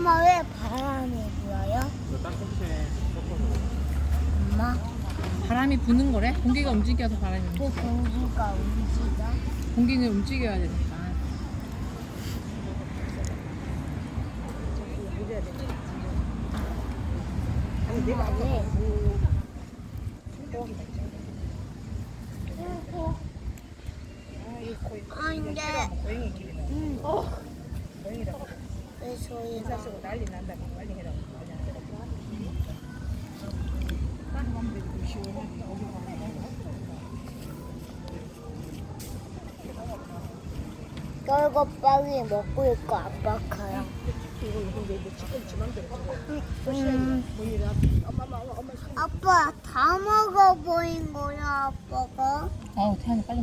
엄마 왜 바람이 불어요? 엄마? 바람이 부는 거래? 공기가 움직여서 바람이 그 움직여. 공기가 움직여? 공기는 움직여야 되니까. 엄마네. 근데 그 아, 아, 음, 인사 쓰고 난리 난다 빨리 해라 해라 떨고 먹고 있고 아빠 가요. 이거 근데 이제 지금 지 맘대로 지금 음. 문이라 엄마 엄마 엄마 엄마 아빠 다 먹어 보인 거야 아빠가? 어, 태연이 빨리